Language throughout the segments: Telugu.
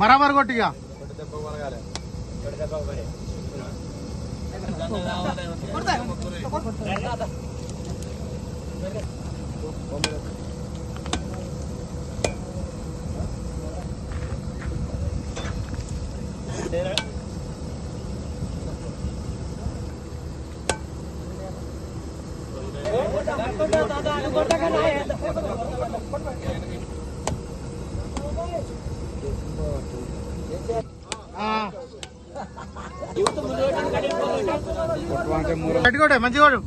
బరాబర్ కొట్టిగా గట్టికోటే మంచి కొడు.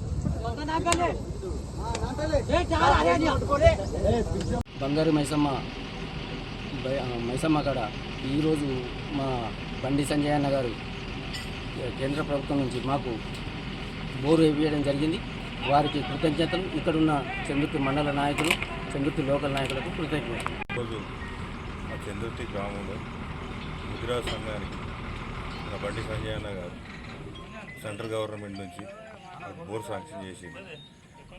బంగారు మైసమ్మ మైసమ్మ కాడ ఈరోజు మా బండి సంజయ్ అన్న గారు కేంద్ర ప్రభుత్వం నుంచి మాకు బోరు వేయడం జరిగింది. వారికి కృతజ్ఞతలు. ఇక్కడున్న చందుర్తి మండల నాయకులు చందుర్తి లోకల్ నాయకులకు కృతజ్ఞతలు. చందుర్తి గ్రామంలో ముద్రా సంఘానికి నా బండి సంజయ్ అన్న గారు సెంట్రల్ గవర్నమెంట్ నుంచి బోర్ శాంక్షన్ చేసి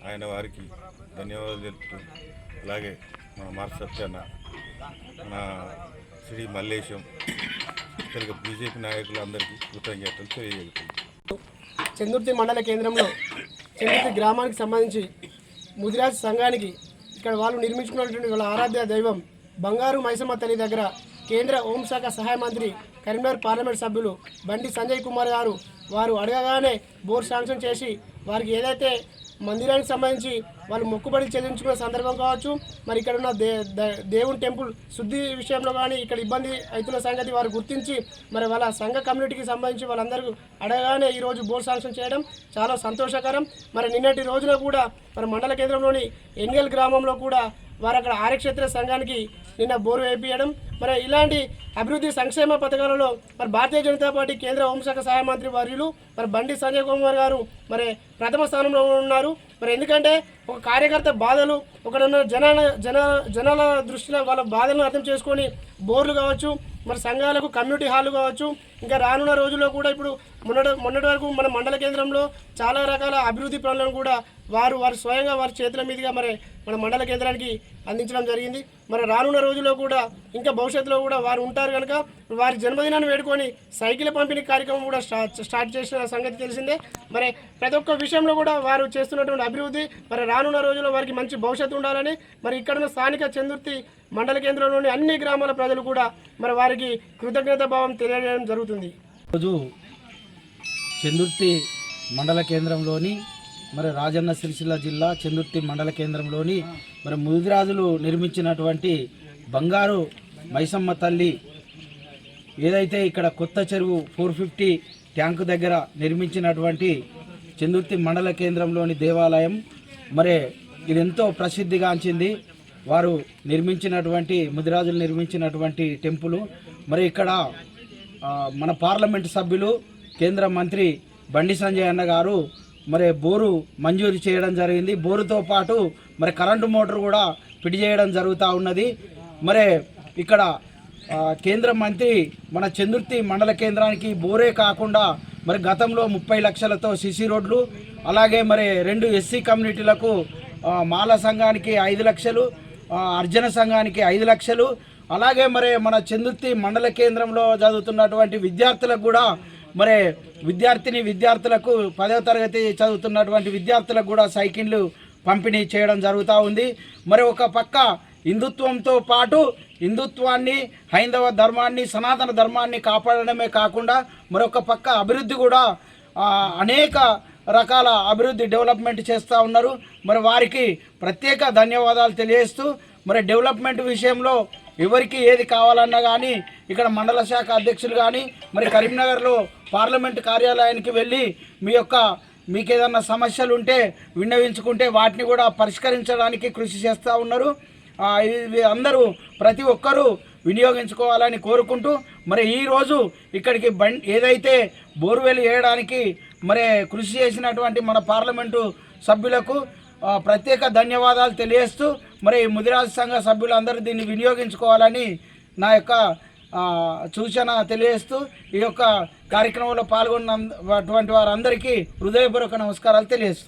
ఆయన వారికి ధన్యవాదాలు తెలుపుతూ అలాగే మా మార్చ సత్యన్న నా శ్రీ మల్లేశం ఇతర బీజేపీ నాయకులందరికీ కృతజ్ఞతలు తెలియజేస్తుంది చందుర్తి మండల కేంద్రంలో చందుర్తి గ్రామానికి సంబంధించి ముదిరాజ్ సంఘానికి ఇక్కడ వాళ్ళు నిర్మించుకున్నటువంటి వాళ్ళ ఆరాధ్య దైవం బంగారు మైసమ్మ తల్లి దగ్గర కేంద్ర హోంశాఖ సహాయ మంత్రి కరీంనగర్ పార్లమెంట్ సభ్యులు బండి సంజయ్ కుమార్ గారు వారు అడగగానే బోర్ శాంక్షన్ చేసి వారికి ఏదైతే మందిరానికి సంబంధించి వాళ్ళు మొక్కుబడి చెల్లించుకునే సందర్భం కావచ్చు. మరి ఇక్కడ ఉన్న దే దేవుని టెంపుల్ శుద్ధి విషయంలో కానీ ఇక్కడ ఇబ్బంది అవుతున్న సంగతి వారు గుర్తించి మరి వాళ్ళ సంఘ కమ్యూనిటీకి సంబంధించి వాళ్ళందరూ అడగానే ఈరోజు బోర్డు శాంక్షన్ చేయడం చాలా సంతోషకరం. మరి నిన్నటి రోజున కూడా మరి మండల కేంద్రంలోని ఎన్గల్ గ్రామంలో కూడా వారు అక్కడ ఆరక్షేత్ర సంఘానికి నిన్న బోరు వేపించడం మరి ఇలాంటి అభివృద్ధి సంక్షేమ పథకాలలో మరి భారతీయ జనతా పార్టీ కేంద్ర హోంశాఖ సహాయ మంత్రి వర్యులు మరి బండి సంజయ్ కుమార్ గారు మరి ప్రథమ స్థానంలో ఉన్నారు. మరి ఎందుకంటే ఒక కార్యకర్త బాధలు ఒకడున్న జనాల జన జనాల దృష్టిలో వాళ్ళ బాధలను అర్థం చేసుకొని బోర్లు కావచ్చు మరి సంఘాలకు కమ్యూనిటీ హాల్ కావచ్చు ఇంకా రానున్న రోజుల్లో కూడా ఇప్పుడు మొన్నటి మొన్నటి వరకు మన మండల కేంద్రంలో చాలా రకాల అభివృద్ధి పనులను కూడా వారు వారు స్వయంగా వారి చేతుల మీదుగా మరి మన మండల కేంద్రానికి అందించడం జరిగింది. మరి రానున్న రోజుల్లో కూడా ఇంకా భవిష్యత్తులో కూడా వారు ఉంటారు కనుక వారి జన్మదినాన్ని వేడుకొని సైకిల్ పంపిణీ కార్యక్రమం కూడా స్టార్ట్ స్టార్ట్ చేసిన సంగతి తెలిసిందే. మరి ప్రతి ఒక్క విషయంలో కూడా వారు చేస్తున్నటువంటి అభివృద్ధి మరి రానున్న రోజుల్లో వారికి మంచి భవిష్యత్తు ఉండాలని మరి ఇక్కడ స్థానిక చందుర్తి మండల కేంద్రంలోని అన్ని గ్రామాల ప్రజలు కూడా మరి వారికి కృతజ్ఞత భావం తెలియజేయడం జరుగుతుంది. రోజు చందుర్తి మండల కేంద్రంలోని మరి రాజన్న సిరిసిల్ల జిల్లా చందుర్తి మండల కేంద్రంలోని మరి ముదిరాజులు నిర్మించినటువంటి బంగారు మైసమ్మ తల్లి ఏదైతే ఇక్కడ కొత్త చెరువు ఫోర్ ఫిఫ్టీ ట్యాంకు దగ్గర నిర్మించినటువంటి చందుర్తి మండల కేంద్రంలోని దేవాలయం మరి ఇది ఎంతో ప్రసిద్ధిగాంచింది. వారు నిర్మించినటువంటి ముదిరాజులు నిర్మించినటువంటి టెంపుల్. మరి ఇక్కడ మన పార్లమెంట్ సభ్యులు కేంద్ర మంత్రి బండి సంజయ్ అన్న గారు మరి బోరు మంజూరు చేయడం జరిగింది. బోరుతో పాటు మరి కరెంటు మోటార్ కూడా పిడి చేయడం జరుగుతూ ఉన్నది. మరి ఇక్కడ కేంద్ర మంత్రి మన చందుర్తి మండల కేంద్రానికి బోరే కాకుండా మరి గతంలో ముప్పై లక్షలతో సిసి రోడ్లు అలాగే మరి రెండు ఎస్సీ కమ్యూనిటీలకు మాల సంఘానికి ఐదు లక్షలు అర్జన సంఘానికి ఐదు లక్షలు. అలాగే మరి మన చందుర్తి మండల కేంద్రంలో చదువుతున్నటువంటి విద్యార్థులకు కూడా మరి విద్యార్థిని విద్యార్థులకు పదవ తరగతి చదువుతున్నటువంటి విద్యార్థులకు కూడా సైకిళ్ళు పంపిణీ చేయడం జరుగుతూ ఉంది. మరి ఒక పక్క హిందుత్వంతో పాటు హిందుత్వాన్ని హైందవ ధర్మాన్ని సనాతన ధర్మాన్ని కాపాడడమే కాకుండా మరొక పక్క అభివృద్ధి కూడా అనేక రకాల అభివృద్ధి డెవలప్మెంట్ చేస్తూ ఉన్నారు. మరి వారికి ప్రత్యేక ధన్యవాదాలు తెలియజేస్తూ మరి డెవలప్మెంట్ విషయంలో ఎవరికి ఏది కావాలన్నా కానీ ఇక్కడ మండల శాఖ అధ్యక్షులు కానీ మరి కరీంనగర్లో పార్లమెంట్ కార్యాలయానికి వెళ్ళి మీ యొక్క మీకు ఏదన్నా సమస్యలు ఉంటే విన్నవించుకుంటే వాటిని కూడా పరిష్కరించడానికి కృషి చేస్తూ ఉన్నారు. ఇవి అందరూ ప్రతి ఒక్కరూ వినియోగించుకోవాలని కోరుకుంటూ మరి ఈరోజు ఇక్కడికి బండి ఏదైతే బోర్వెల్ వేయడానికి మరి కృషి చేసినటువంటి మన పార్లమెంటు సభ్యులకు ప్రత్యేక ధన్యవాదాలు తెలియజేస్తూ మరి ముదిరాజు సంఘ సభ్యులందరూ దీన్ని వినియోగించుకోవాలని నా యొక్క సూచన తెలియజేస్తూ ఈ యొక్క కార్యక్రమంలో పాల్గొన్న అటువంటి వారందరికీ హృదయపూర్వక నమస్కారాలు తెలియజేస్తూ.